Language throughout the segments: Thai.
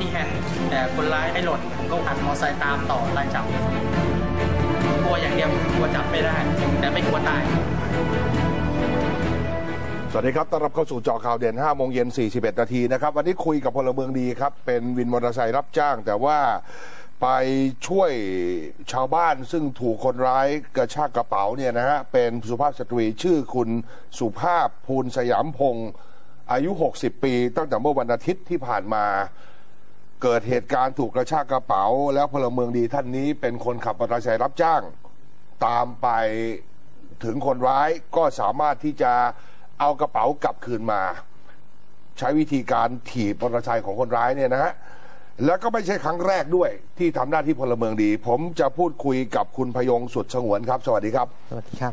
ที่แฮนด์แต่คนร้ายให้หล่นผมก็หันมอเตอร์ไซค์ตามต่อไล่จับกลัวอย่างเดียวกลัวจับไม่ได้ แต่ไม่กลัวตายสวัสดีครับต้อนรับเข้าสู่จาะข่าวเด่น5โมงเย็น41 นาทีนะครับ วันนี้คุยกับพลเมืองดีครับ เป็นวินมอเตอร์ไซค์รับจ้าง แต่ว่าไปช่วยชาวบ้านซึ่งถูกคนร้ายกระชากกระเป๋าเนี่ยนะฮะ เป็นสุภาพสตรีชื่อคุณสุภาพภูลสยามพงศ์อายุ 60 ปี ตั้งแต่เมื่อวันอาทิตย์ที่ผ่านมา เกิดเหตุการณ์ถูกกระชากกระเป๋า แล้วพลเมืองดีท่านนี้เป็นคนขับมอเตอร์ไซค์รับจ้าง ตามไปถึงคนร้ายก็สามารถที่จะเอากระเป๋ากลับคืนมา ใช้วิธีการถีบมอเตอร์ไซค์ของคนร้ายเนี่ยนะฮะแล้วก็ไม่ใช่ครั้งแรกด้วย ที่ทำหน้าที่พลเมืองดี ผมจะพูดคุยกับคุณพยงสุดสงวนครับ สวัสดีครับ สวัสดีครับ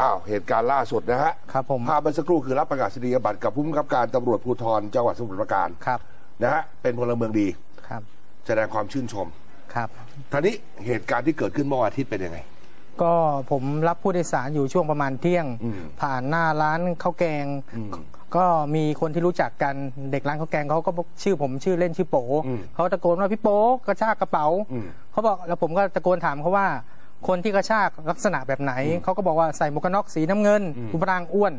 อ้าวเหตุการณ์ล่าสุดนะฮะครับผมภาพเมื่อสักครู่คือรับประกาศนียบัตรกับผู้บังคับการตำรวจภูธรจังหวัดสมุทรปราการครับ นะฮะเป็นพลเมืองดีครับ แสดงความชื่นชมครับท่านี้เหตุการณ์ที่เกิดขึ้นเมื่อวันอาทิตย์เป็นยังไง ก็ผมรับผู้โดยสารอยู่ช่วงประมาณเที่ยงอืมผ่านหน้าร้านข้าวแกงอืมก็มีคนที่รู้จักกันเด็กร้านข้าวแกงเขาก็บอกชื่อผมชื่อเล่นชื่อโปอืมเขาตะโกนว่าพี่โป๊กระชากกระเป๋าอืมเขาบอกแล้วผมก็ตะโกนถามเขาว่าคนที่กระชากลักษณะแบบไหน เขาก็บอกว่าใส่หมวกกันน็อกสีน้ำเงินรูปร่างอ้วน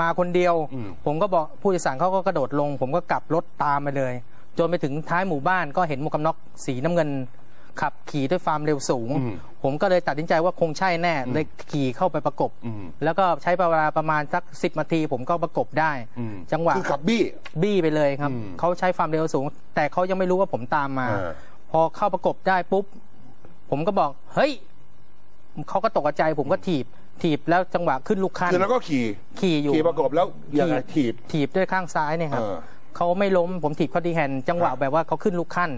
มาคนเดียวอืมผมก็บอกผู้โดยสารเขาก็กระโดดลง ผมก็กลับรถตามไปเลย จนไปถึงท้ายหมู่บ้านก็เห็นหมวกกันน็อกสีน้ำเงิน ขับขี่ด้วยความเร็วสูงอืมผมก็เลยตัดสินใจว่าคงใช่แน่เลยขี่เข้าไปประกบอืมแล้วก็ใช้เวลาประมาณสักสิบนาที ผมก็ประกบได้อืมจังหวะคือขับบี้บี้ไปเลยครับอืมเขาใช้ความเร็วสูง แต่เขายังไม่รู้ว่าผมตามมาเออพอเข้าประกบได้ปุ๊บผมก็บอกเฮ้ยเขาก็ตกใจผมก็ถีบ ถีบแล้วจังหวะขึ้นลูกคันคือแล้วก็ขี่ขี่อยู่ขี่ประกบแล้วยังไงถีบถีบด้วยข้างซ้ายเนี่ยครับเออเขาไม่ล้มผมถีบเขาดีแฮนด์จังหวะครับแบบว่าเขาขึ้นลูกขั้น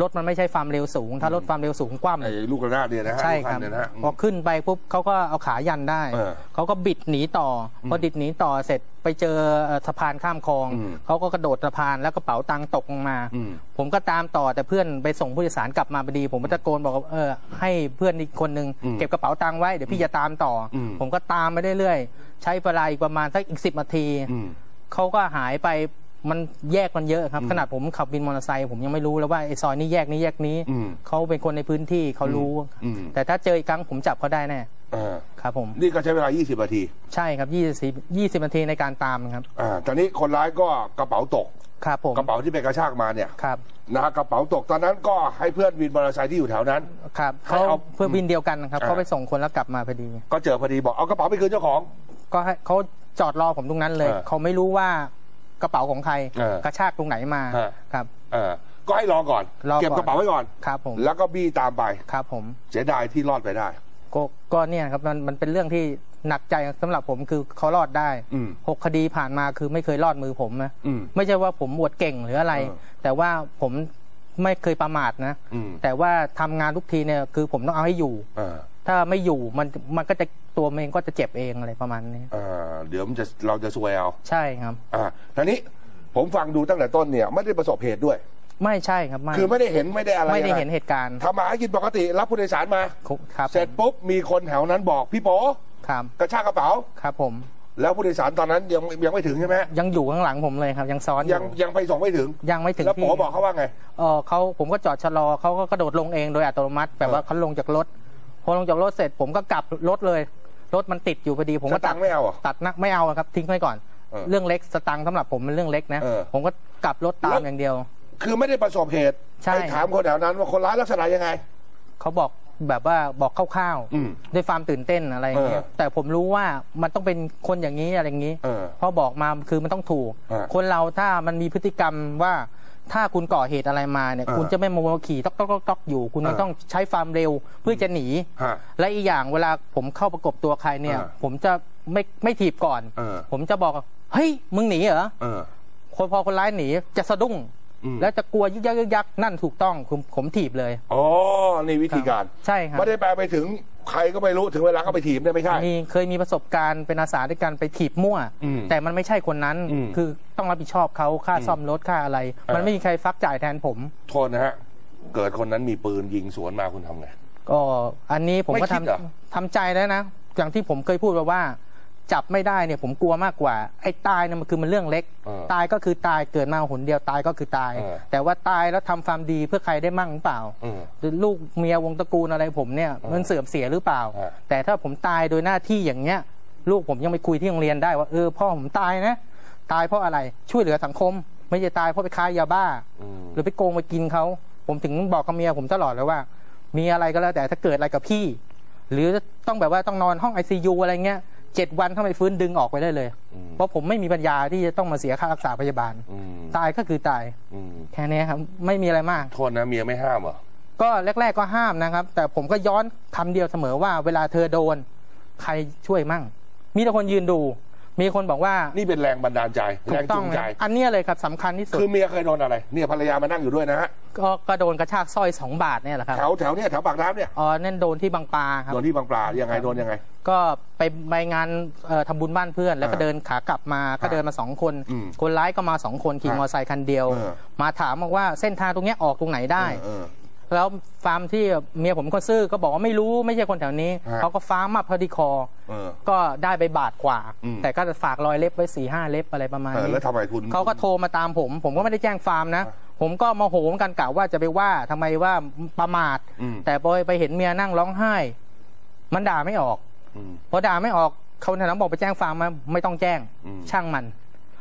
รถมันไม่ใช่ความเร็วสูง ถ้ารถความเร็วสูงคว่ำไอ้ลูกระนาดเนี่ยนะฮะใช่ลูกครับนเนี่ยนะฮะพอขึ้นไปปุ๊บเขาก็เอาขายันได้เออเขาก็บิดหนีต่ออพอดิดหนีต่อเสร็จไปเจอเอ่อสะพานข้ามคลองอืมเขาก็กระโดดสะพานแล้วกระเป๋าตังค์ตกลงมาอืมผมก็ตามต่อแต่เพื่อนไปส่งผู้โดยสารกลับมาพอดี ผมก็ตะโกนบอกว่าเออให้เพื่อนอีกคนนึงอืมเก็บกระเป๋าตังค์ไว้เดี๋ยวพี่จะตามต่ออมผมก็ตามไปเรื่อยๆใช้เวลาอีกประมาณสักอีกสิบนาทีอืมเขาก็หายไป มันแยกมันเยอะครับ ขนาดผมขับวินมอเตอร์ไซค์ผมยังไม่รู้แล้วว่าไอ้ซอยนี้แยกนี้แยกนี้อืมเขาเป็นคนในพื้นที่เขารู้อืมแต่ถ้าเจออีกครั้งผมจับเขาได้แน่เออครับผม นี่ก็ใช้เวลา 20 นาที ใช่ครับ 20 20 นาทีในการตามครับอ่าตอนนี้คนร้ายก็กระเป๋าตกครับผมกระเป๋าที่ไปกระชากมาเนี่ยครับนะฮะกระเป๋าตกตอนนั้นก็ให้เพื่อนวินมอเตอร์ไซค์ที่อยู่แถวนั้นครับให้เขาเอาเพื่อวินเดียวกันนะครับอ่าเขาไปส่งคนแล้วกลับมาพอดี ก็เจอพอดีบอกเอากระเป๋าไปคืนเจ้าของ ก็ให้เขาจอดรอผมตรงนั้นเลยเออเขาไม่รู้ว่า กระเป๋าของใครเออกระชากตรงไหนมาเออ ครับ เออก็ให้รอก่อน รอก่อน เก็บกระเป๋าไว้ก่อน ครับผมแล้วก็บี้ตามไป ครับผมเสียดายที่รอดไปได้ ก็ก็เนี่ยครับมันมันเป็นเรื่องที่หนักใจสำหรับผมคือเขารอดได้อืมหกคดีผ่านมาคือไม่เคยรอดมือผมนะอืมไม่ใช่ว่าผมบวดเก่งหรืออะไร เออ แต่ว่าผมไม่เคยประมาทนะ อืมแต่ว่าทำงานทุกทีเนี่ยคือผมต้องเอาให้อยู่ เออ ถ้าไม่อยู่มันมันก็จะ ตัวมันเองก็จะเจ็บเองอะไรประมาณนี้เออเดี๋ยวมันจะเราจะซวยเอาใช่ครับอ่าทีนี้ผมฟังดูตั้งแต่ต้นเนี่ยไม่ได้ประสบเหตุด้วย ไม่ใช่ครับไม่คือไม่ได้เห็นไม่ได้อะไรไม่ได้ยังงเห็นเหตุการณ์ทำมาหากินปกติรับผู้โดยสารมาครับเสร็จปุ๊บมีคนแถวนั้นบอกพี่โป๋ครับกระชากกระเป๋าครับผมแล้วผู้โดยสารตอนนั้นยังยังไม่ถึงใช่ไหมยังอยู่ข้างหลังผมเลยครับ ยังซ้อนอยังยังไปส่งไม่ถึง ยังไม่ถึงแล้วที่โป๋บอกเขาว่าไงเออเขาผมก็จอดชะลอเขาก็กระโดดลงเองโดยอัตโนมัติแบบว่าเขาลงจากรถ พอลงจากรถเสร็จผมก็กลับรถเลย รถมันติดอยู่พอดีผมสก็ตังค์ไม่เอาเหรอตัดนะไม่เอาครับ ทิ้งไว้ก่อนเออเรื่องเล็กสตังค์สำหรับผมเป็นเรื่องเล็กนะเออผมก็กลับรถตาแล้มวอย่างเดียว คือไม่ได้ประสบเหตุใช่ไปถามคนแถวนั้นว่าคนร้ายลักษณะยังไงเขาบอกแบบว่าบอกคร่าวอืมด้วยความตื่นเต้นอะไรอย่างเงี้ยเออแต่ผมรู้ว่ามันต้องเป็นคนอย่างนี้อะไรอย่างนี้เออพอบอกมาคือมันต้องถูกเออคนเราถ้ามันมีพฤติกรรมว่า ถ้าคุณก่อเหตุอะไรมาเนี่ยเออคุณจะไม่มาขี่ต๊อกต๊อกต๊อกต๊อกอยู่ คุณเออต้องใช้ความเร็วเพื่อจะหนีฮะและอีกอย่างเวลาผมเข้าประกบตัวใครเนี่ยเออผมจะไม่ไม่ถีบก่อนเออผมจะบอกเฮ้ยมึงหนีเหรอเออคนพอคนร้ายหนีจะสะดุ้งอืม แล้วจะกลัวยึกยักยึกยักนั่นถูกต้องผมผมถีบเลยอ๋อนี่วิธีการใช่ครับไม่ได้แปลไปถึงใครก็ไม่รู้ถึงเวลาก็ไปถีบเนี่ยไม่ใช่มีเคยมีประสบการณ์เป็นอาสาด้วยกันไปถีบมั่วอืมแต่มันไม่ใช่คนนั้นอืมคือต้องรับผิดชอบเขาค่าซ่อมรถค่าอะไรเออมันไม่มีใครฟักจ่ายแทนผม โทษนะฮะเกิดคนนั้นมีปืนยิงสวนมาคุณทำไงก็อันนี้ผมไม่ก็คิทำดเหรอทำใจแล้วนะอย่างที่ผมเคยพูดไปว่า จับไม่ได้เนี่ยผมกลัวมากกว่า ไอ้ตายเนี่ยมันคือมันเรื่องเล็กเออตายก็คือตายเกิดมาหนเดียวตายก็คือตายเออแต่ว่าตายแล้วทำความดีเพื่อใครได้มั่งหรือเปล่าเออหรือลูกเมียวงตระกูลอะไรผมเนี่ยมันเสื่อมเสียหรือเปล่าเออแต่ถ้าผมตายโดยหน้าที่อย่างเงี้ยลูกผมยังไปคุยที่โรงเรียนได้ว่าเออพ่อผมตายนะ ตายเพราะอะไรช่วยเหลือสังคม ไม่ใช่ตายเพราะไปค้ายาบ้าอืมหรือไปโกงไปกินเขาผมถึงบอกกับเมียผมตลอดเลยว่า มีอะไรก็แล้วแต่ถ้าเกิดอะไรกับพี่ หรือต้องแบบว่าต้องนอนห้องไอซียูอะไรเงี้ย เจ็ดวันถ้าไม่ฟื้นดึงออกไปได้เลยอืมเพราะผมไม่มีปัญญาที่จะต้องมาเสียค่ารักษาพยาบาลอืมตายก็คือตายอืมแค่นี้ครับไม่มีอะไรมาก โทษนะเมียไม่ห้ามเหรอก็แรก ๆก็ห้ามนะครับ แต่ผมก็ย้อนคำเดียวเสมอว่าเวลาเธอโดน ใครช่วยมั่ง มีแต่คนยืนดู มีคนบอกว่านี่เป็นแรงบันดาลใจถูแรกงต้จูองงใจนะอันเนี้ยเลยครับสำคัญที่สุด คือเมียเคยโดนอะไร เนี่ยภรรยามานั่งอยู่ด้วยนะฮะ ก็ก็โดนกระชากสร้อยสองบาทเนี่ยแหละครับ แถวแถวเนี่ยแถวปากน้ำเนี่ย อ๋อนั่นโดนที่บางปลาครับ โดนที่บางปลา ยังไงโดนยังไง ก็ไปไปงานเอ่อทำบุญบ้านเพื่อน แล้วก็อ่าเดินขากลับมาก็อ่าเดินมาสองคนอืมคนร้ายก็มาสองคนขี่มออ่าเตอร์ไซค์คันเดียวเออมาถามบอกว่าเส้นทางตรงเนี้ยออกตรงไหนได้เออ แล้วฟาร์มที่เมียผมเป็นคนซื่อก็บอกว่าไม่รู้ไม่ใช่คนแถวนี้ฮะเขาก็ฟ้ามาพอดีคอเออก็ได้ไปบาทกว่าอืมแต่ก็จะฝากรอยเล็บไว้สี่ห้าเล็บอะไรประมาณเออนี้แล้วทำไมคุณเขาก็โทรมาตามผม ผมก็ไม่ได้แจ้งฟาร์มนะ ผมก็โมโหเหมือนกันกล่าวว่าจะไปว่าทำไมว่าประมาทอืมแต่พอไปเห็นเมียนั่งร้องไห้ มันด่าไม่ออกอืมพอด่าไม่ออกเขาแถวนั้นบอกไปแจ้งฟาร์มมาไม่ต้องแจ้งอืมช่างมัน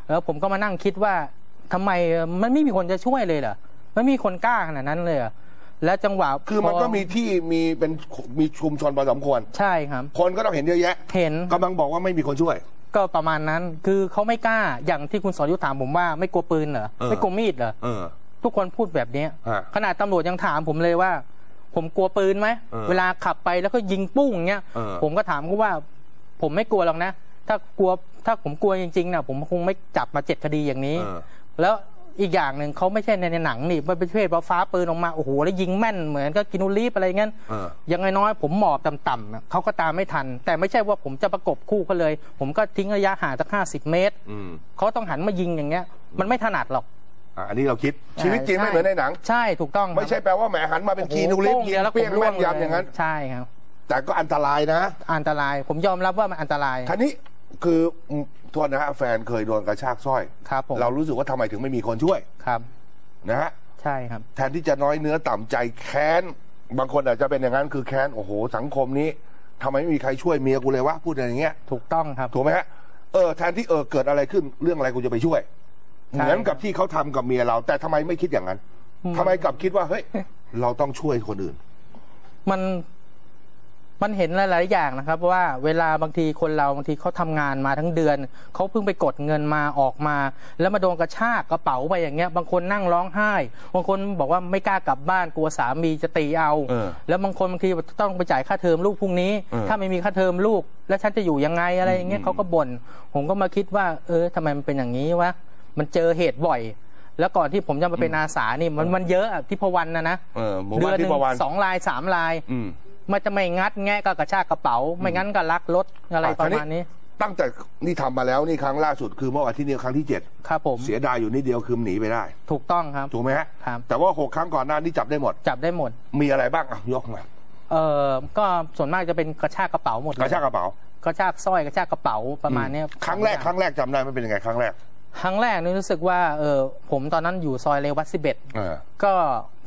แล้วผมก็มานั่งคิดว่าทำไมมันไม่มีคนจะช่วยเลยเหรอไม่มีคนกล้าขนาดนั้นเลยเหรอ แล้วจังหวะคือมันพก็มีที่มีเป็นมีชุมชนพอสมควร ใช่ครับ คนก็ต้องเห็นเยอะแยะ เห็นกำลังบอกว่าไม่มีคนช่วย ก็ประมาณนั้นคือเขาไม่กล้าอย่างที่คุณสรยุทธถามผมว่าไม่กลัวปืนเหรอเออไม่กลัวมีดเหรอเออทุกคนพูดแบบเนี้ยฮะขนาดตำรวจยังถามผมเลยว่า ผมกลัวปืนไหมเออเวลาขับไปแล้วก็ยิงปุ้งอย่างเงี้ยเออผมก็ถามเขาว่า ผมไม่กลัวหรอกนะ ถ้ากลัวถ้าผมกลัวจริงๆนะผมคงไม่จับมาเจ็ดคดีอย่างนี้เออแล้ว อีกอย่างหนึ่งเขาไม่ใช่ในในหนังนี่มันเป็นเพศฟ้าปืนออกมาโอ้โหแล้วยิงแม่นเหมือนก็กินูรีฟอะไรเงี้ยเออยังไงน้อยผมหมอบต่ำๆน่ะเขาก็ตามไม่ทัน แต่ไม่ใช่ว่าผมจะประกบคู่เขาเลย ผมก็ทิ้งระยะห่างสักห้าสิบเมตรอืมเขาต้องหันมายิงอย่างเงี้ย มันไม่ถนัดหรอกอะอันนี้เราคิดชีวิตจริงไม่เหมือนในหนัง ใช่ถูกต้องครับไม่ใใช่แปลว่าแหมหันมาเป็นโอ้โหคีนูริฟโป้งยิเดีงยวแล้วเปี้ยงผมร่วแม่งนยำอย่างนั้นใช่ครับแต่ก็อันตรายนะ อันตรายผมยอมรับว่ามันอันตรายท่านี้ คืออืมโทษนะฮะแฟนเคยโดนกระชากสร้อย ครับผมเรารู้สึกว่าทำไมถึงไม่มีคนช่วยครับ นะฮะใช่ครับ แทนที่จะน้อยเนื้อต่ำใจแค้น บางคนอาจจะเป็นอย่างนั้นคือแค้น โอ้โห สังคมนี้ทำไมไม่มีใครช่วยเมียกูเลยวะพูดอย่างเงี้ย ถูกต้องครับ ถูกไหมฮะเออแทนที่เออเกิดอะไรขึ้นเรื่องอะไรกูจะไปช่วยใช่เหมือนกับที่เขาทำกับเมียเรา แต่ทำไมไม่คิดอย่างนั้นอืม ทำไมกลับคิดว่าเฮ้ย เราต้องช่วยคนอื่น มัน มันเห็นหลาย ๆ อย่างนะครับว่าเวลาบางทีคนเราบางทีเขาทำงานมาทั้งเดือน เขาเพิ่งไปกดเงินมาออกมา แล้วมาโดนกระชากกระเป๋าไปอย่างเงี้ย บางคนนั่งร้องไห้ บางคนบอกว่าไม่กล้ากลับบ้านกลัวสามีจะตีเอาเออแล้วบางคนบางทีต้องไปจ่ายค่าเทอมลูกพรุ่งนี้เออถ้าไม่มีค่าเทอมลูก แล้วฉันจะอยู่ยังไงอะไรอย่างเงี้ยอืมเขาก็บ่นผมก็มาคิดว่า เออทำไมมันเป็นอย่างนี้วะมันเจอเหตุบ่อยแล้วก่อนที่ผมจะมาเป็นอาสานี่มันมันเยอะอะที่พวันนะนะเออหมู่เดืบ้าอนนหที่นึ่งประวันสองลายสามลายอื มมันจะไม่งัดแงะก็กระชากกระเป๋า ไม่งั้นก็ลักรถอะไรอะประทีนี้มาณนี้ ตั้งแต่นี่ทำมาแล้วนี่ครั้งล่าสุดคือเมื่อวันที่นี้ครั้งที่เจ็ดครับผมเสียดายอยู่นิดเดียวคือหนีไปได้ ถูกต้องครับถูกไหมฮะครับแต่ว่าหกครั้งก่อนหน้านี้จับได้หมด จับได้หมด มีอะไรบ้างอะยกมาเออก็ส่วนมากจะเป็นกระชากกระเป๋าหมดเลยกระชากกระเป๋ากระชากสร้อยกระชากกระเป๋าประมาณเนี้ยครั้งแรกครั้งแรกจำได้ไหม่เป็นยังไงครั้งแรก ครั้งแรกนี่รู้สึกว่าเออผมตอนนั้นอยู่ซอยเลวัตสิบเอ็ดเออก็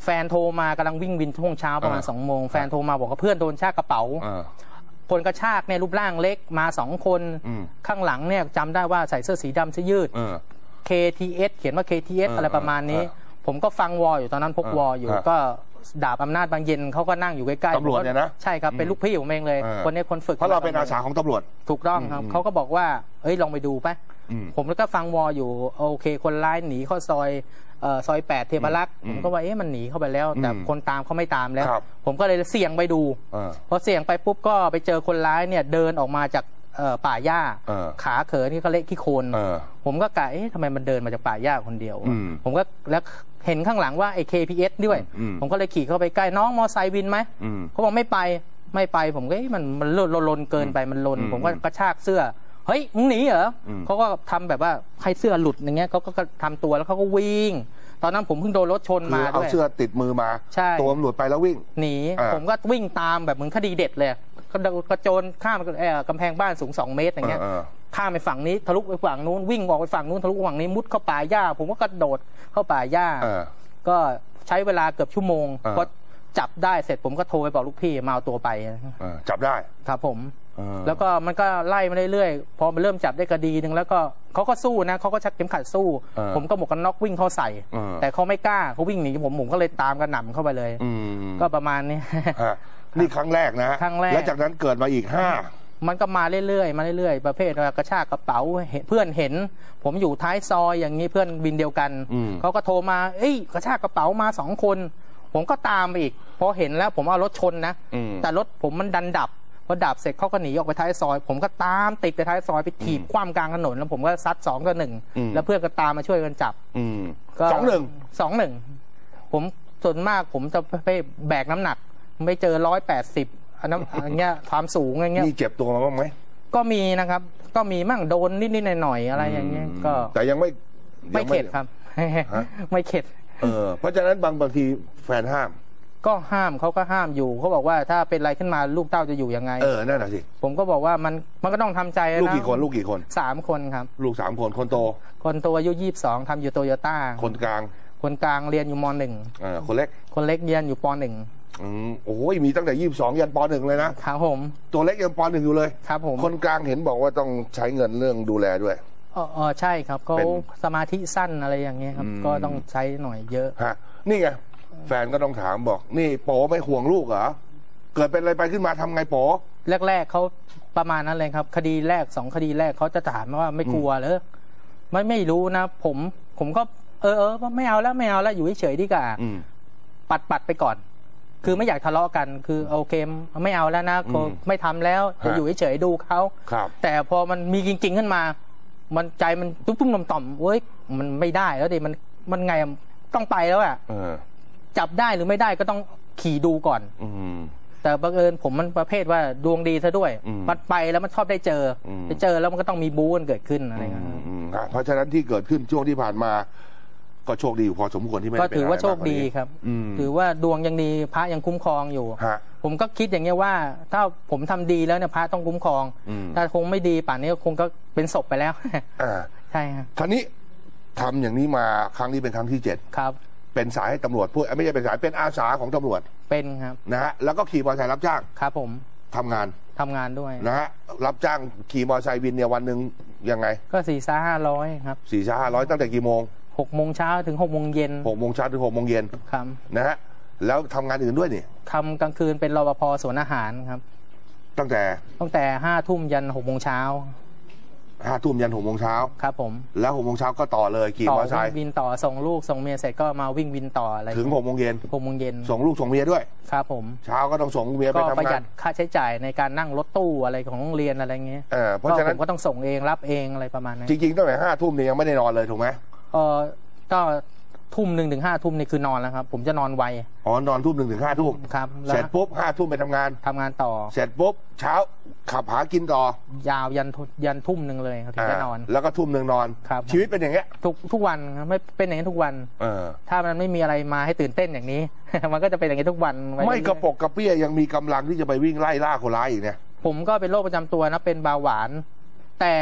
แฟนโทรมากำลังวิ่งวินช่วงเช้าประมาณเออสองโมงแฟนโทรมาบอกว่าเพื่อนโดนชากกระเป๋าเออคนกระชากเนี่ยรูปร่างเล็กมาสองคนอืมข้างหลังเนี่ยจำได้ว่าใส่เสื้อสีดำเสื้อยืดเออ KTS เขียนว่า KTS เอออะไรประมาณนี้เออผมก็ฟังวออยู่ตอนนั้นพกเออวออยู่เออก็ดาบอำนาจบางเย็นเขาก็นั่งอยู่ใกล้ๆตำรวจเนี่ยนะใช่ครับเป็นลูกพี่ผมเองเลยเออคนนี้คนฝึกเพราะเราเป็นอาสาของตำรวจถูกต้องครับอืมเขาก็บอกว่าเอ้ยลองไปดูไปะอืม ผมแล้วก็ฟังวออยู่โอเค คนร้ายหนีเข้าซอยเอ่อซอยแปดเทพรักษ์อืผมมก็ว่าเอ๊ะมันหนีเข้าไปแล้ว แต่อืมคนตามเขาไม่ตามแล้วครับผมก็เลยเสี่ยงไปดูเออพอเสี่ยงไปปุ๊บก็ไปเจอคนร้ายเนี่ยเดินออกมาจากเอ่อป่าหญ้าเออขาเขินนี่ก็เละขี้โคลนเออผมก็กะเอ๊ะทำไมมันเดินมาจากป่าหญ้าคนเดียวอืมผมก็แล้วเห็นข้างหลังว่าไอ้ KPS ด้วยอืมผมก็เลยขี่เข้าไปใกล้น้องมอไซค์วินไหมอืมเขาบอกไม่ไปไม่ไปผมก็เอ๊ะมันมันลนลนเกินไปมันลนอืมผมก็กระชากเสื้อ เฮ้ยมึงหนีเหรออมเขาก็ทำแบบว่าให้เสื้อหลุดอย่างเงี้ยเขาก็ทำตัวแล้วเขาก็วิ่ง ตอนนั้นผมเพิ่งโดนรถชนคืมาอเอาด้วยเสื้อติดมือมาใช่ตัวตำรวจไปแล้ววิ่งหนีอ่าผมก็วิ่งตามแบบเหมือนคดีเด็ดเลยกระโดดกระโจนข้ามเอ่อกำแพงบ้านสูงสองเมตรอย่างเงี้ยเออข้ามไปฝั่งนี้ทะลุไปฝั่งนู้นวิ่งออกไปฝั่งนู้นทะลุไปฝั่งนี้มุดเข้าป่าหญ้า ผมก็กระโดดเข้าป่าหญ้าเออก็ใช้เวลาเกือบชั่วโมงอ่าพอจับได้เสร็จผมก็โทรไปบอกลูกพี่มาเอาตัวไปเออจับได้ครับผมเออ แล้วก็มันก็ไล่มาเรื่อยๆพอมันเริ่มจับได้คดีหนึ่งแล้วก็เขาก็สู้นะเขาก็ชักเข็มขัดสู้เออผมก็หมวกกันน็อกวิ่งเข้าใส่เออแต่เขาไม่กล้าเขาวิ่งหนีผมผมก็เลยตามกระหน่ำเข้าไปเลยอืมก็ประมาณนี้ฮะนี่ครั้งแรกนะฮะครั้งแรกแล้วจากนั้นเกิดมาอีกห้ามันก็มาเรื่อยๆมาเรื่อยๆประเภทว่ากระชากกระเป๋าเห็นเพื่อนเห็น ผมอยู่ท้ายซอยอย่างนี้เพื่อนวินเดียวกันอืมเขาก็โทรมาเอ้ยกระชากกระเป๋ามาสองคน ผมก็ตามไปอีกพอเห็นแล้วผมเอารถชนนะอืมแต่รถผมมันดันดับพ อดับเสร็จเขาก็หนีออกไปท้ายซอย ผมก็ตามติดไปท้ายซอยไปถีบคว่ำกลางถนนแล้วผมก็ซัดสองกับหนึ่งอืมแล้วเพื่อนก็ตามมาช่วยกันจับอืมก็สองหนึ่งสองหนึ่งผมส่วนมากผมจะไปแบกน้ำหนัก ไม่เจอร้อยแปดสิบอันนั้นอันเงี้ยความสูงอย่างเงี้ยนี่เจ็บตัวมาบ้างไหมก็มีนะครับ ก็มีมั่งโดนนิดๆหน่อยๆอะไรอย่างเงี้ยก็ แต่ยังไม่ไม่ยังเข็ดครับ ไม่เข็ด เออเพราะฉะนั้นบางบางทีแฟนห้าม ก็ห้ามเขาก็ห้ามอยู่เขาบอกว่าถ้าเป็นอะไรขึ้นมาลูกเต้าจะอยู่ยังไง เออนั่นแหะสิผมก็บอกว่ามันมันก็ต้องทำใจนะลูกกี่คนลูกกี่คนสามคนครับ ลูกสามคนคนโต คนโตัวอายุยี่สิบสองทำอยู่โตโยต้าคนกลาง คนกลางเรียนอยู่มหนึ่งเออคนเล็กคนเล็กเรียนอยู่ปหนึ่งอืมโอ้ยมีตั้งแต่ยี่สิบสองยันปหนึ่งเลยนะครับผมตัวเล็กยังปหนึ่งอยู่เลยครับผมคนกลางเห็นบอกว่าต้องใช้เงินเรื่องดูแลด้วยเออเออใช่ครับเขาเป็นสมาธิสั้นอะไรอย่างเงี้ยครับอืมก็ต้องใช้หน่อยเยอะฮะนี่ไง แฟนก็ต้องถามบอก นี่โป๋ไม่ห่วงลูกเหรอ เกิดเป็นอะไรไปขึ้นมาทำไงโป๋แรก ๆเขาประมาณนั้นเลยครับ คดีแรกสองคดีแรกเขาจะถามว่าไม่กลัวเหรอไม่ไม่รู้นะ ผมผมก็เออเออไม่เอาแล้วไม่เอาแล้วอยู่เฉยๆดีกว่าอืมปัดปัดไปก่อน คือไม่อยากทะเลาะกัน คือโอเคไม่เอาแล้วนะอืมไม่ทำแล้วจะฮะอยู่เฉยๆดูเขาครับแต่พอมันมีจริง ๆ ขึ้นมา มันใจมันตุ้มตุ้มต่อมๆเว้ยมันไม่ได้แล้วดิมันมันไงอะต้องไปแล้วอะเออ จับได้หรือไม่ได้ก็ต้องขี่ดูก่อนอืมแต่บังเอิญผมมันประเภทว่าดวงดีซะด้วยอืมมันไปแล้วมันชอบได้เจออมได้เจอแล้วมันก็ต้องมีบู๊กันเกิดขึ้นอะไรอืเงี้ยมอืมฮะเพราะฉะนั้นที่เกิดขึ้นช่วงที่ผ่านมา ก็โชคดีอยู่พอสมควรที่ไม่ก็ได้เป็นถือว่าะไรโชคมกกดีนี้ครับอืมถือว่าดวงยังดีพระยังคุ้มครองอยู่ฮะผมก็คิดอย่างเงี้ยว่า ถ้าผมทำดีแล้วเนี่ยพระต้องคุ้มครองอืมถ้าคงไม่ดีป่านนี้คงก็เป็นศพไปแล้วอ่าใช่ครับท่านี้ทำอย่างนี้มาครั้งนี้เป็นครั้งที่เจ็ดครับ เป็นสายให้ตำรวจพูดไม่ใช่เป็นสายเป็นอาสาของตำรวจเป็นครับนะฮะแล้วก็ขี่มอเตอร์ไซค์รับจ้างครับผมทำงานทำงานด้วยนะฮะรับจ้างขี่มอเตอร์ไซค์วินเนี่ยวันหนึ่งยังไง ก็สี่ซ่าห้าร้อยครับสี่ช้าห้าร้อยตั้งแต่กี่โมงหกโมงเช้าถึงหกโมงเย็นหกโมงเช้าถึงหกโมงเย็นครับนะฮะแล้วทำงานอื่นด้วยนี่ทำกลางคืนเป็นรปภสวนอาหารครับ ตั้งแต่ตั้งแต่ห้าทุ่มยันหกโมงเช้า ห้าทุ่มยันหกโมงเช้าครับผม แล้วหกโมงเช้าก็ต่อเลยขี่มต่ออเตอร์ไซวิ่งค์วินต่อส่งลูกส่งเมียเสร็จก็มาวิ่งวินต่ออะไรถึงหกโมงเย็นหกโมงเย็นส่งลูกส่งเมียด้วย ครับผม เช้าก็ต้องส่งเมียไปก็ประทำหงายันดค่าใช้จ่ายในการนั่งรถตู้อะไรของโรงเรียนอะไรเงี้ยเออเพราะก็ฉะผนั้นมก็ต้องส่งเองรับเองอะไรประมาณนั้นจริงๆตั้งแต่ห้าทุ่มเนี่ยยังไม่ได้นอนเลยถูกไหมเออก็ ทุ่มหนึ่งถึงห้าทุ่มนี่คือนอนแล้วครับ ผมจะนอนไวอ๋อนอนทุ่มหนึ่งถึงห้าทุ่มครับเสแล้วร็จปุ๊บห้าทุ่มไปทำงาน ทำงานต่อ เสร็จปุ๊บเช้าขับหากินต่อ ยาวยันทุยันทุ่มหนึ่งเลยครับถึงจะนอนาแล้วก็ทุ่มหนึ่งนอน ครับ ชีวิตเป็นอย่างเงี้ยทุกทุกวันครับไม่เป็นอย่างนี้ทุกวันเออถ้ามันไม่มีอะไรมาให้ตื่นเต้นอย่างนี้ มันก็จะเป็นอย่างนี้ทุกวันปไม่เอยๆกระปกกระเปี้ยยังมีกำลังที่จะไปวิ่งไล่ล่าคนร้ายอีกเนี่ยผมก็เป็นโรคประจำตัวนะเป็นเบาหวาน แต่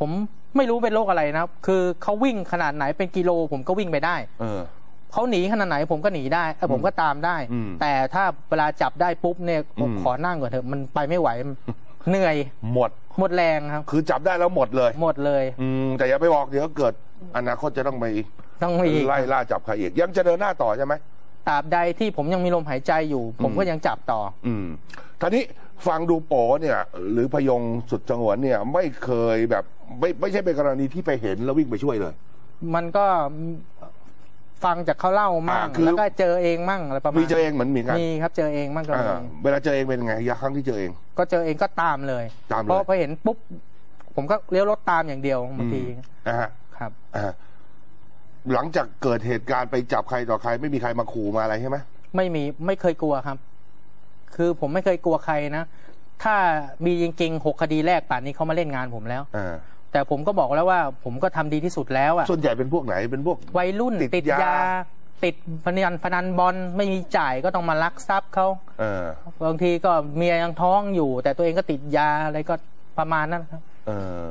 ผม ไม่รู้เป็นโรคอะไรนะคือเขาวิ่งขนาดไหนเป็นกิโลผมก็วิ่งไปได้ เออ เขาหนีขนาดไหนผมก็หนีได้เออผมก็ตามได้ อืม แต่ถ้าเวลาจับได้ปุ๊บเนี่ยผมอืมขอนั่งก่อนเถอะมันไปไม่ไหวเหนื่อยหมด หมดแรงครับ คือจับได้แล้วหมดเลย หมดเลยอืม แต่อย่าไปบอกเดี๋ยวเกิด อนาคตจะต้องไปต้องมีอีกไล่ล่าจับใครอีกยังจะเดินหน้าต่อใช่ไหม ตราบใดที่ผมยังมีลมหายใจอยู่ ผมอืมก็ยังจับต่อ อืมท่านี้ ฟังดูโปเนี่ย หรือพยงสุดจังหวนเนี่ย ไม่เคยแบบไม่ไม่ใช่เป็นกรณีที่ไปเห็นแล้ววิ่งไปช่วยเลย มันก็ฟังจากเขาเล่ามั่งอ่าคือ แล้วก็เจอเองมั่งอะไรประมาณมีเจอเองเหมือนมีกันมีครับเจอเองมั่งก็อ่ามีเวลาเจอเองเป็นไงยาครั้งที่เจอเอง ก็เจอเองก็ตามเลยตามเลย เพราะพอเห็นปุ๊บผมก็เลี้ยวรถตามอย่างเดียวบางทีนะฮะครับ อ่าหลังจากเกิดเหตุการณ์ไปจับใครต่อใคร ไม่มีใครมาขู่มาอะไรใช่ไหมไม่มีไม่เคยกลัวครับ คือผมไม่เคยกลัวใครนะ ถ้ามีจริงๆหกคดีแรกป่านนี้เขามาเล่นงานผมแล้วอ่าแต่ผมก็บอกแล้วว่า ผมก็ทำดีที่สุดแล้วอะส่วนใหญ่เป็นพวกไหนเป็นพวกวัยรุ่นติดติดยายาติดพนันพนันบอลไม่มีจ่ายก็ต้องมาลักทรัพย์เขาเออบางทีก็เมียยังท้องอยู่ แต่ตัวเองก็ติดยาอะไรก็ประมาณนั้นครับ เออ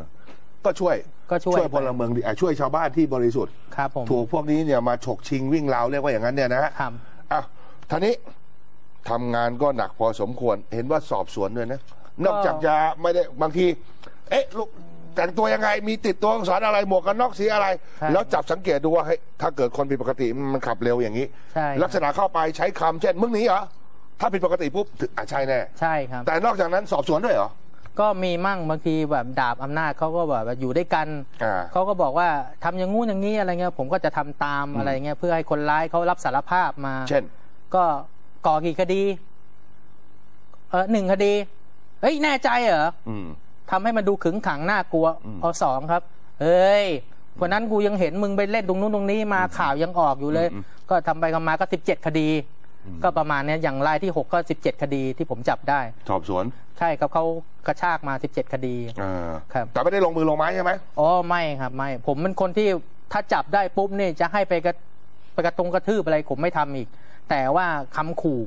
ก็ช่วยก็ช่วยช่วยพลเมืองดีอะช่วยชาวบ้านที่บริสุทธิ์ครับผมถูกพวกนี้เนี่ยมาฉกชิงวิ่งราวเรียกว่าอย่างนั้นเนี่ยนะฮะครับอะท่านี้ ทำงานก็หนักพอสมควร เห็นว่าสอบสวนด้วยนะ นอกจากจะไม่ได้บางที เอ๊ะลูกแต่งตัวยังไงมีติดตัวอักษรอะไรหมวกกันน็อกสีอะไรใช่แล้วจับสังเกตดูว่าเฮ้ยถ้าเกิดคนผิดปกติมันขับเร็วอย่างนี้ใช่ลักษณะเข้าไปใช้คำเช่นมึงหนีเหรอถ้าผิดปกติปุ๊บถึงอะใช่แน่ใช่ครับ แต่นอกจากนั้นสอบสวนด้วยเหรอก็มีมั่งบางทีแบบดาบอำนาจเขาก็แบบว่าอยู่ด้วยกันอ่าเขาก็บอกว่าทำอย่างงู้นอย่างนี้อะไรเงี้ยผมก็จะทำตามอะไรเงี้ยเพื่อให้คนร้ายเขารับสารภาพมา เช่น ก็ ก่อกี่คดี เออหนึ่งคดี เฮ้ย แน่ใจเหรออืมทำให้มันดูขึงขังน่ากลัวอืมเอาสองครับเอ้ยวันนั้นกูยังเห็นมึงไปเล่นตรงนู้นตรงนี้มาข่าวยังออกอยู่เลยอืมก็ทำไปทำมาก็สิบเจ็ดคดี ก็ประมาณเนี้ยอย่างรายที่หกก็สิบเจ็ดคดีที่ผมจับได้ สอบสวน ใช่ครับเขากระชากมาสิบเจ็ดคดีอ่าครับ แต่ไม่ได้ลงมือลงไม้ใช่ไหมอ๋อไม่ครับไม่ ผมเป็นคนที่ถ้าจับได้ปุ๊บเนี่ยจะให้ไปกระไปกระตรงกระทืบอะไรผมไม่ทำอีก แต่ว่าคำขู่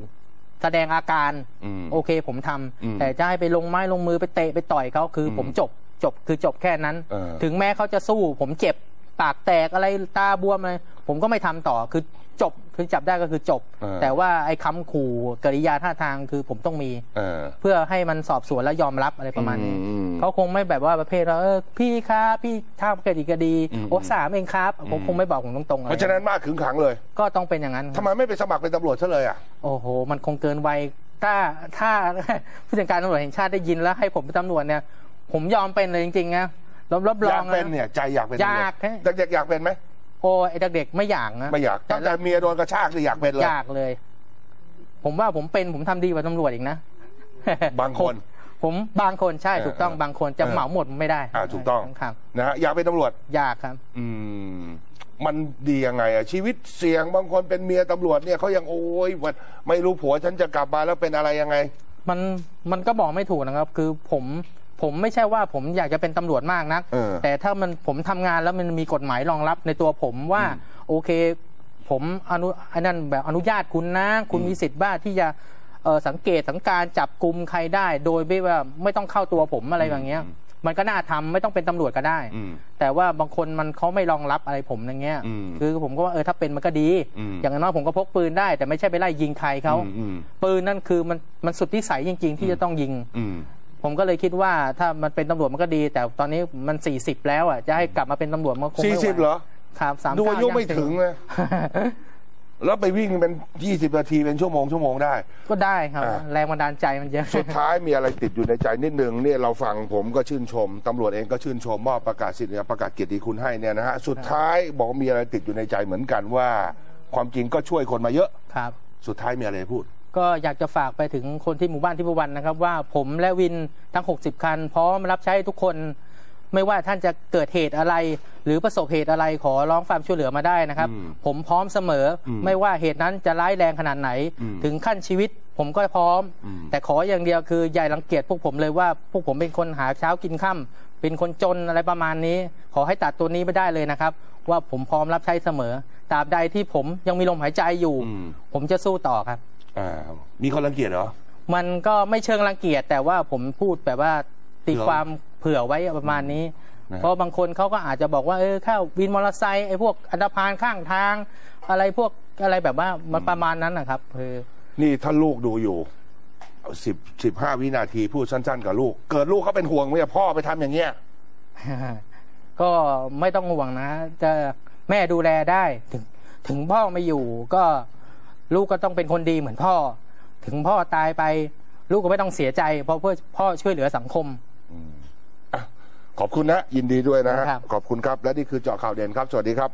แสดงอาการอืมโอเคผมทำอืมแต่จะให้ไปลงไม้ลงมือไปเตะไปต่อยเขาคืออมผมจบจบคือจบแค่นั้นเออถึงแม้เขาจะสู้ ผมเจ็บปากแตกอะไรตาบวมอะไร ผมก็ไม่ทำต่อคือจบคือจับได้ก็คือจบเออแต่ว่าไอ้คำขู่กริยาท่าทางคือผมต้องมีเออเพื่อให้มันสอบสวนแล้วยอมรับอะไรประมาณนี้อืมอืมเขาคงไม่แบบว่าประเภทว่าเออพี่ครับพี่ทำคดีคดีอืมโอ้สามเองครับผมคงไม่บอกผมตรงๆอะไรเพราะฉะนั้นมากขึงขังเลย ก็ต้องเป็นอย่างนั้นทำไมไม่ไปสมัครเป็นตำรวจซะเลยอะโอ้โห มันคงเกินวัยถ้าถ้าผู้จัดการตำรวจแห่งชาติได้ยินแล้วให้ผมเป็นตำรวจเนี่ยผมยอมเป็นเลยจริงๆนะรับรับรออยางกเป็นเนี่ยใจอยากเป็นตำรวจอยากฮะเด็กๆอยากเป็นไหม โอ้ไอ้เด็กๆไม่อยากนะ ไม่อยากตั้งแต่เมียโดนกระชากนี่อยากเป็นเลยอยากเลย ผมว่าผมเป็นผมทำดีกว่าตำรวจอีกนะบางคน ผมบางคนใช่เออถูกต้องเออบางคนจะเออเหมาหมดไม่ได้ อ่าถูกต้องครับนะฮะอยากเป็นตำรวจอยากครับ อืมมันดียังไงอะชีวิตเสี่ยงบางคนเป็นเมียตำรวจเนี่ยเขายังโอ้ยวันไม่รู้ผัวฉันจะกลับมาแล้วเป็นอะไรยังไง มันมันก็บอกไม่ถูกนะครับ คือผม ผมไม่ใช่ว่าผมอยากจะเป็นตำรวจมากนักเออแต่ถ้ามันผมทำงานแล้วมันมีกฎหมายรองรับในตัวผมว่า โอเค ผมอนุอันนั้นแบบอนุญาตคุณนะ คุณมีสิทธิ์บ้าที่จะเอ่อสังเกตสังการจับกลุ่มใครได้ โดยไม่ว่าไม่ต้องเข้าตัวผมอะไรแบบเนี้ย มันก็น่าทำไม่ต้องเป็นตำรวจก็ได้อืมแต่ว่าบางคนมันเขาไม่รองรับอะไรผมอย่างเงี้ยอืมคือผมก็ว่าเออถ้าเป็นมันก็ดีอืมอย่างน้อยผมก็พกปืนได้ แต่ไม่ใช่ไปไล่ยิงใครเขาอืมอืมปืนนั่นคือมันมันสุดที่ใสยจริง ๆ ที่จะต้องยิงอืม ผมก็เลยคิดว่าถ้ามันเป็นตำรวจมันก็ดี แต่ตอนนี้มันสี่สิบแล้วอะจะให้กลับมาเป็นตำรวจมันคงสี่ไม่ไหวสิบเหรอ ครับสามดูอายุไม่ถึงเลย แล้วไปวิ่งเป็นยี่สิบนาทีเป็นชั่วโมงชั่วโมงได้ ก็ได้ครับ อ่า แรงบันดาลใจมันเยอะ สุดท้ายมีอะไรติดอยู่ในใจนิดนึงเนี่ยเราฟังผมก็ชื่นชมตำรวจเองก็ชื่นชมมอบประกาศสิทธิ์ประกาศเกียรติคุณให้เนี่ยนะฮะสุดท้ายบอกว่ามีอะไรติดอยู่ในใจเหมือนกันว่า ความจริงก็ช่วยคนมาเยอะ ครับ สุดท้ายมีอะไรพูด ก็อยากจะฝากไปถึงคนที่หมู่บ้านที่ประวันนะครับ ว่าผมและวินทั้ง 60 คัน พร้อมรับใช้ทุกคน ไม่ว่าท่านจะเกิดเหตุอะไร หรือประสบเหตุอะไรขอร้องความช่วยเหลือมาได้นะครับอืมผมพร้อมเสมออมไม่ว่าเหตุนั้นจะร้ายแรงขนาดไหนอืมถึงขั้นชีวิตผมก็พร้อมอืมแต่ขออย่างเดียวคืออย่ารังเกียจพวกผมเลยว่าพวกผมเป็นคนหาเช้ากินค่ำเป็นคนจนอะไรประมาณนี้ ขอให้ตัดตัวนี้ไม่ได้เลยนะครับ ว่าผมพร้อมรับใช้เสมอตราบใดที่ผมยังมีลมหายใจอยู่อืมผมจะสู้ต่อครับ อ่ามีคนรังเกียจเหรอ มันก็ไม่เชิงรังเกียจแต่ว่าผมพูดแบบว่าตีเผื่อความเผื่อไว้ประมาณนี้นะเพราะบางคนเขาก็อาจจะบอกว่าเออข้าววินมอเตอร์ไซค์ไอ้พวกอันธพาลข้างทาง อะไรพวกอะไรแบบว่ามันประมาณนั้นนะครับคือนี่ถ้าลูกดูอยู่สิบสิบห้าวินาทีพูดสั้น ๆ กับลูก เกิดลูกเขาเป็นห่วงไหมอะพ่อไปทำอย่างเงี้ยก็ไม่ต้องห่วงนะจะแม่ดูแลได้ ถึง ถึงพ่อไม่อยู่ก็ ลูกก็ต้องเป็นคนดีเหมือนพ่อ ถึงพ่อตายไป ลูกก็ไม่ต้องเสียใจ เพราะเพื่อพ่อช่วยเหลือสังคมขอบคุณนะ ยินดีด้วยนะฮะครับขอบคุณครับ และนี่คือเจาะข่าวเด่นครับ สวัสดีครับ